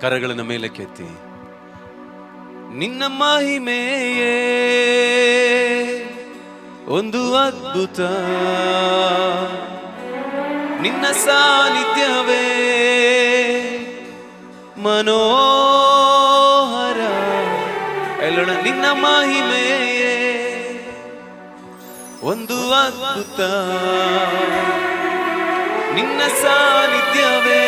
ಕರಗಳನ್ನು ಮೇಲೆ ಕೆತ್ತಿ. ನಿನ್ನ ಮಹಿಮೆಯೇ ಒಂದು ಅದ್ಭುತ. ನಿನ್ನ ಸಾನ್ನಿಧ್ಯವೇ ಮನೋಹರ. ಎಲ್ಲೋಣ ನಿನ್ನ ಮಹಿಮೆಯೇ ಒಂದು ಅದ್ಭುತ. ನಿನ್ನ ಸಾನ್ನಿಧ್ಯವೇ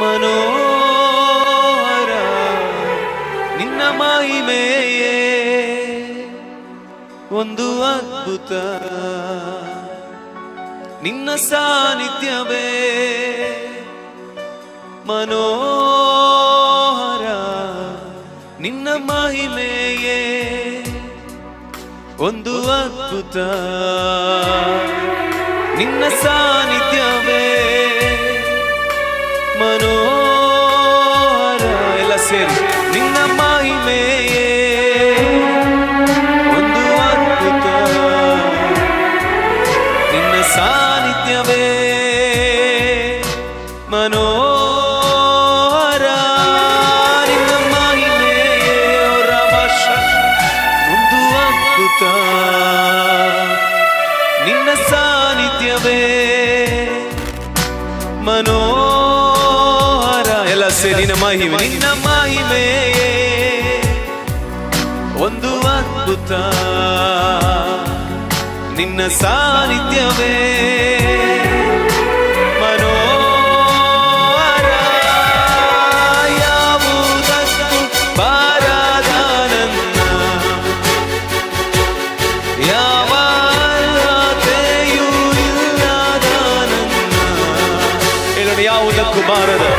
ಮನೋಹರ ನಿನ್ನ ಮಹಿಮೆಯೇ ಒಂದು ಅದ್ಭುತ. ನಿನ್ನ ಸಾನ್ನಿಧ್ಯವೇ ಮನೋಹರ ನಿನ್ನ ಮಹಿಮೆಯೇ ಒಂದು ಅದ್ಭುತ. ನಿನ್ನ ಸಾನ್ನಿಧ್ಯವೇ ನಿನ್ನ ಸಾನ್ನಿಧ್ಯವೇ ಮನೋಹರ. ಎಲ್ಲ ನಿನ್ನ ಮಹಿಮೆ. ನಿನ್ನ ಮಹಿಮೆ ಒಂದು ಅದ್ಭುತ. ನಿನ್ನ ಸಾನ್ನಿಧ್ಯವೇ bağırdı.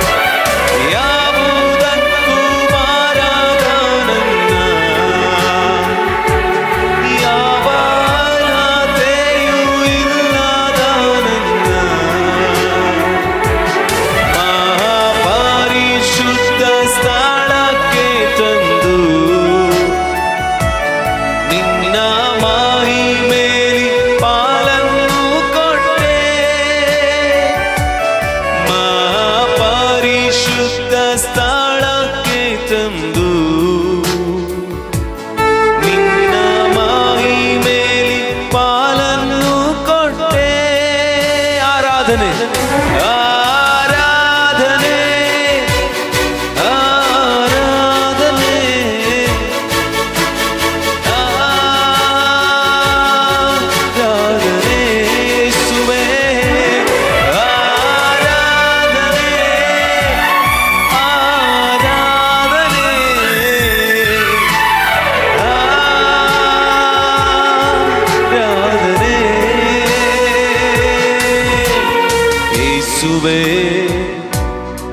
ಯೇಸುವೇ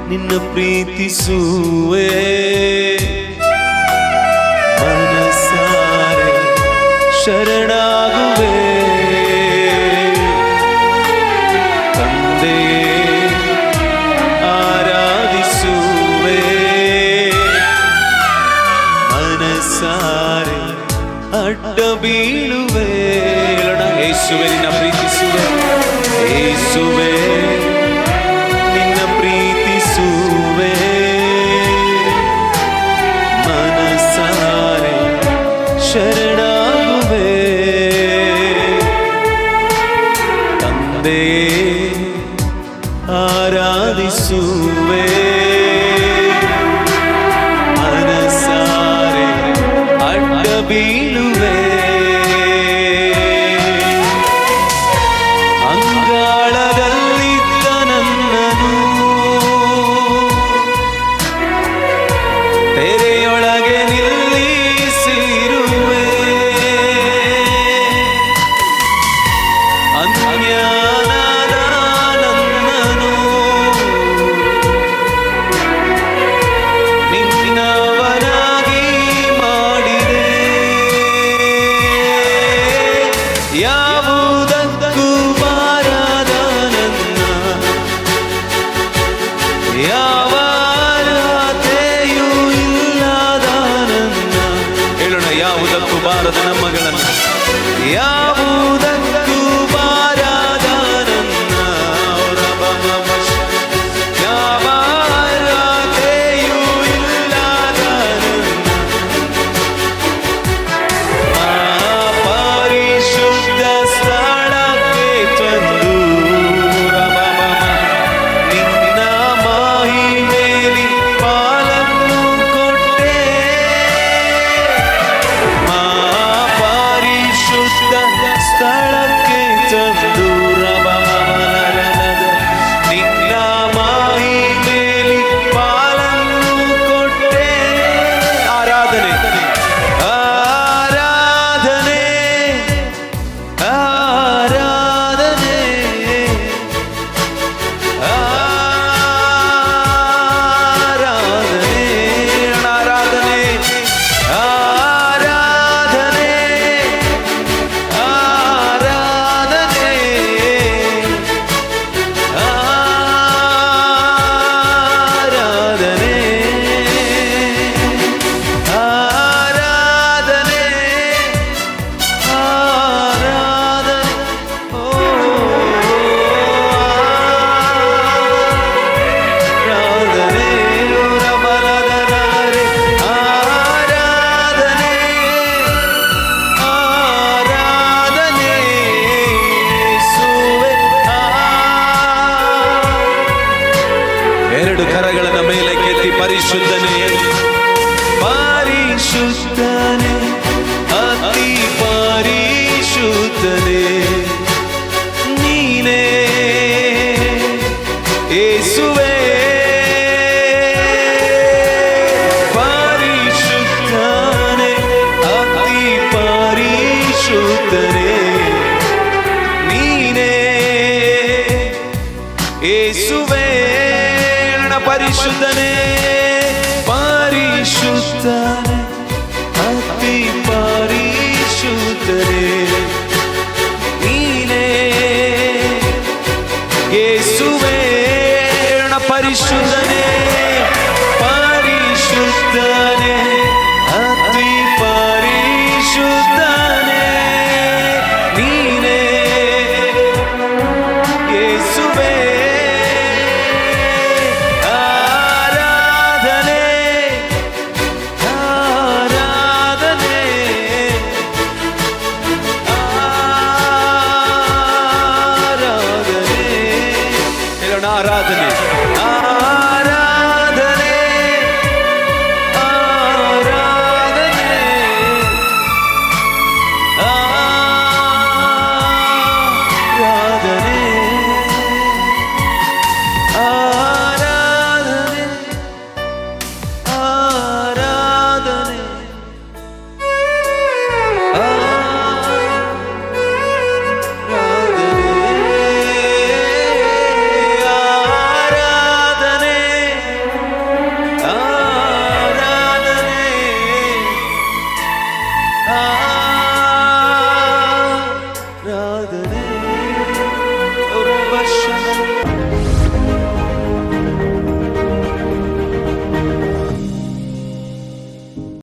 ನಿನ್ನ ಪ್ರೀತಿಸುವೆ ಮನಸಾರೆ ಶರಣಾಗುವೆ ತಂದೆಯೇ ಆರಾಧಿಸುವೆ ಮನಸಾರೆ ಅಡ್ಡ ಬೀಳುವೆ ಹೇಳೋಣ ಯೇಸುವೆ ನಿನ್ನ ಪ್ರೀತಿಸುವೆ ಯೇಸುವೆ ആരാധിസുവേ മനസാരെ അട്ടബീ ಯಾವುದಕ್ಕೂ ಬಾರದ ಪರಿಶುದ್ಧನೇ ಪರಿಶುದ್ಧನೇ ಅತಿ ಪರಿಶುದ್ಧನೇ ಪರಿಶುದ್ಧನೇ ನನ್ನ ಪರಿಶುದ್ಧನೇ